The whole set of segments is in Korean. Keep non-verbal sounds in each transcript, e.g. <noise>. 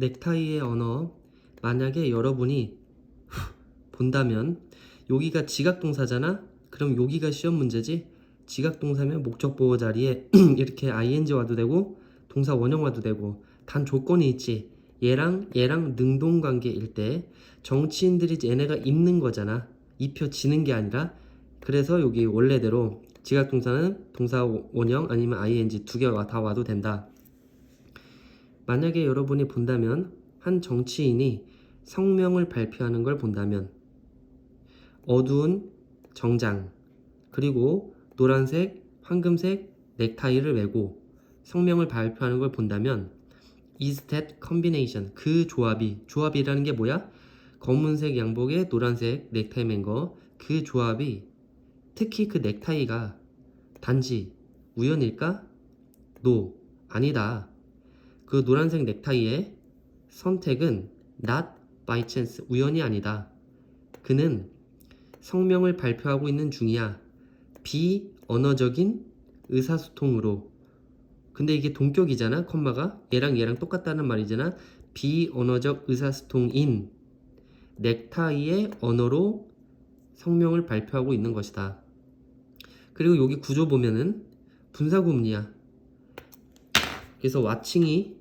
넥타이의 언어 만약에 여러분이 <laughs> 본다면 여기가 지각동사잖아? 그럼 여기가 시험 문제지? 지각동사면 목적 보호 자리에 <clears throat> 이렇게 ing 와도 되고 동사 원형 와도 되고 단 조건이 있지. 얘랑 얘랑 능동 관계일 때 정치인들이 얘네가 입는 거잖아. 입혀지는 게 아니라 그래서 여기 원래대로 지각동사는 동사 원형 아니면 ing 두 개가 다 와도 된다. 만약에 여러분이 본다면 한 정치인이 성명을 발표하는 걸 본다면 어두운 정장 그리고 노란색, 황금색 넥타이를 메고 성명을 발표하는 걸 본다면 is that combination 그 조합이 조합이라는 게 뭐야? 검은색 양복에 노란색 넥타이 맨 거 그 조합이 특히 그 넥타이가 단지 우연일까? 노 아니다. 그 노란색 넥타이의 선택은 not by chance 우연이 아니다. 그는 성명을 발표하고 있는 중이야. 비언어적인 의사소통으로. 근데 이게 동격이잖아, 컴마가. 얘랑 얘랑 똑같다는 말이잖아. 비언어적 의사소통인 넥타이의 언어로 성명을 발표하고 있는 것이다. 그리고 여기 구조 보면은 분사구문이야. 그래서 와칭이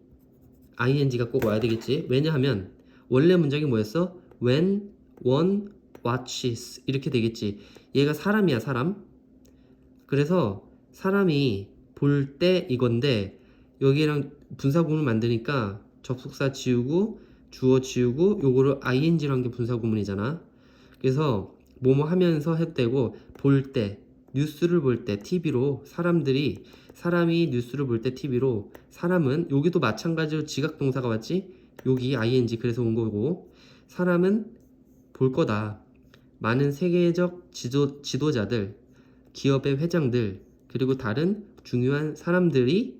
ing가 꼭 와야 되겠지. 왜냐하면 원래 문장이 뭐였어? When one watches 이렇게 되겠지. 얘가 사람이야 사람. 그래서 사람이 볼 때 이건데 여기랑 분사구문을 만드니까 접속사 지우고 주어 지우고 요거를 ing로 한 게 분사구문이잖아. 그래서 뭐뭐 하면서 되고 볼 때 뉴스를 볼 때 TV로 사람들이 사람이 뉴스를 볼 때 TV로 사람은 여기도 마찬가지로 지각 동사가 왔지? 여기 ing 그래서 온 거고 사람은 볼 거다. 많은 세계적 지도, 지도자들 기업의 회장들 그리고 다른 중요한 사람들이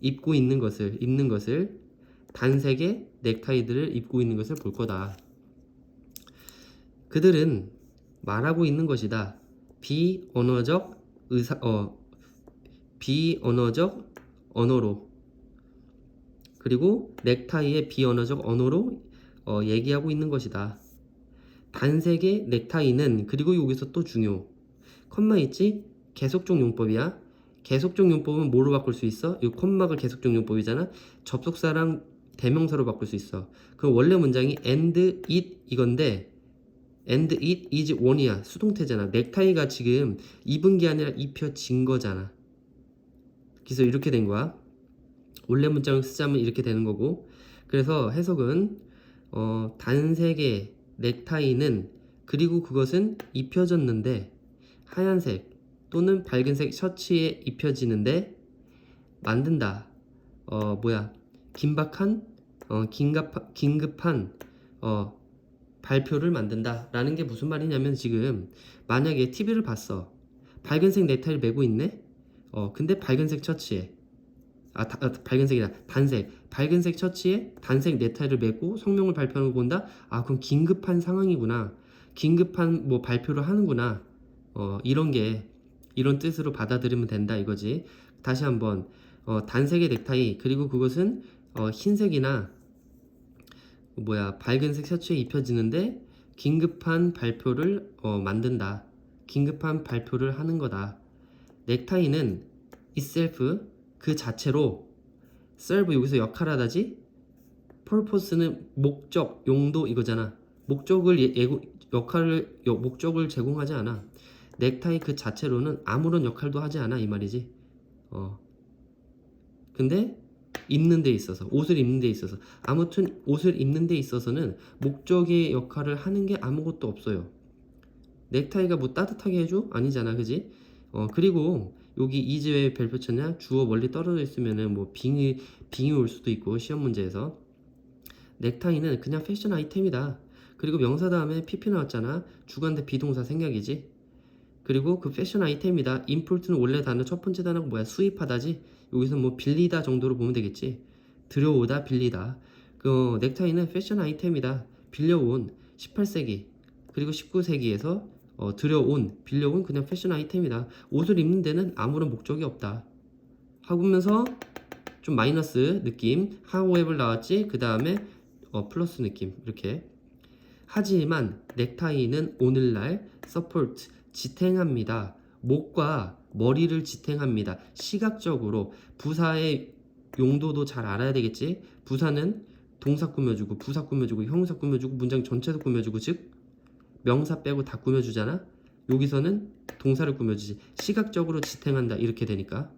입고 있는 것을 입는 것을 단색의 넥타이들을 입고 있는 것을 볼 거다. 그들은 말하고 있는 것이다. 비언어적 의사 어 비언어적 언어로 그리고 넥타이의 비언어적 언어로 어, 얘기하고 있는 것이다. 단색의 넥타이는 그리고 여기서 또 중요. 컴마 있지? 계속적 용법이야. 계속적 용법은 뭐로 바꿀 수 있어? 이 콤마가 계속적 용법이잖아. 접속사랑 대명사로 바꿀 수 있어. 그럼 원래 문장이 and it 이건데 and it is one이야. 수동태잖아. 넥타이가 지금 입은 게 아니라 입혀진 거잖아. 그래서 이렇게 된 거야. 원래 문장을 쓰자면 이렇게 되는 거고. 그래서 해석은 어, 단색의 넥타이는 그리고 그것은 입혀졌는데 하얀색 또는 밝은색 셔츠에 입혀지는데 만든다. 어 뭐야 긴박한 어 긴급 긴급한 어 발표를 만든다 라는 게 무슨 말이냐면 지금 만약에 TV를 봤어. 밝은색 넥타이를 메고 있네. 어 근데 밝은색 셔츠에 아, 다, 아 밝은색이다 단색 밝은색 셔츠에 단색 넥타이를 메고 성명을 발표하는 거 본다. 아 그럼 긴급한 상황이구나. 긴급한 뭐 발표를 하는구나. 어 이런 게 이런 뜻으로 받아들이면 된다 이거지. 다시 한번 어, 단색의 넥타이 그리고 그것은 어, 흰색이나 뭐야 밝은색 셔츠에 입혀지는데 긴급한 발표를 어, 만든다. 긴급한 발표를 하는 거다. 넥타이는 itself 그 자체로 serve 여기서 역할하다지 purpose는 목적, 용도 이거잖아. 목적을 예, 예고, 역할을 여- 목적을 제공하지 않아. 넥타이 그 자체로는 아무런 역할도 하지 않아 이 말이지. 어. 근데 입는 데 있어서 옷을 입는 데 있어서 아무튼 옷을 입는 데 있어서는 목적의 역할을 하는 게 아무것도 없어요. 넥타이가 뭐 따뜻하게 해줘? 아니잖아, 그지? 어 그리고 여기 이즈 왜 별표 쳤냐? 주어 멀리 떨어져 있으면은 뭐 빙이 빙이 올 수도 있고 시험 문제에서 넥타이는 그냥 패션 아이템이다. 그리고 명사 다음에 pp 나왔잖아. 주관대 비동사 생략이지. 그리고 그 패션 아이템이다. 임포트는 원래 단어 첫 번째 단어가 뭐야? 수입하다지. 여기서 뭐 빌리다 정도로 보면 되겠지. 들여오다, 빌리다. 그 넥타이는 패션 아이템이다. 빌려온 18세기 그리고 19세기에서 어, 들여온, 빌려온 그냥 패션 아이템이다. 옷을 입는 데는 아무런 목적이 없다. 하면서 좀 마이너스 느낌 however 나왔지 그 다음에 어, 플러스 느낌 이렇게 하지만 넥타이는 오늘날 support 지탱합니다 목과 머리를 지탱합니다. 시각적으로 부사의 용도도 잘 알아야 되겠지? 부사는 동사 꾸며주고 부사 꾸며주고 형사 꾸며주고 문장 전체도 꾸며주고 즉 명사 빼고 다 꾸며주잖아? 여기서는 동사를 꾸며주지. 시각적으로 지탱한다. 이렇게 되니까.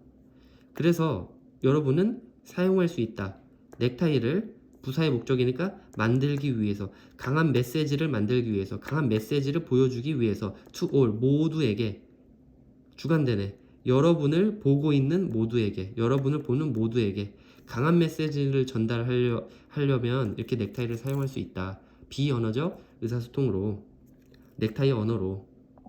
그래서 여러분은 사용할 수 있다. 넥타이를 부사의 목적이니까 만들기 위해서 강한 메시지를 만들기 위해서 강한 메시지를 보여주기 위해서 to all 모두에게 주간되네. 여러분을 보고 있는 모두에게 여러분을 보는 모두에게 강한 메시지를 전달하려 하려면 이렇게 넥타이를 사용할 수 있다. 비언어적 의사소통으로. 넥타이 언어로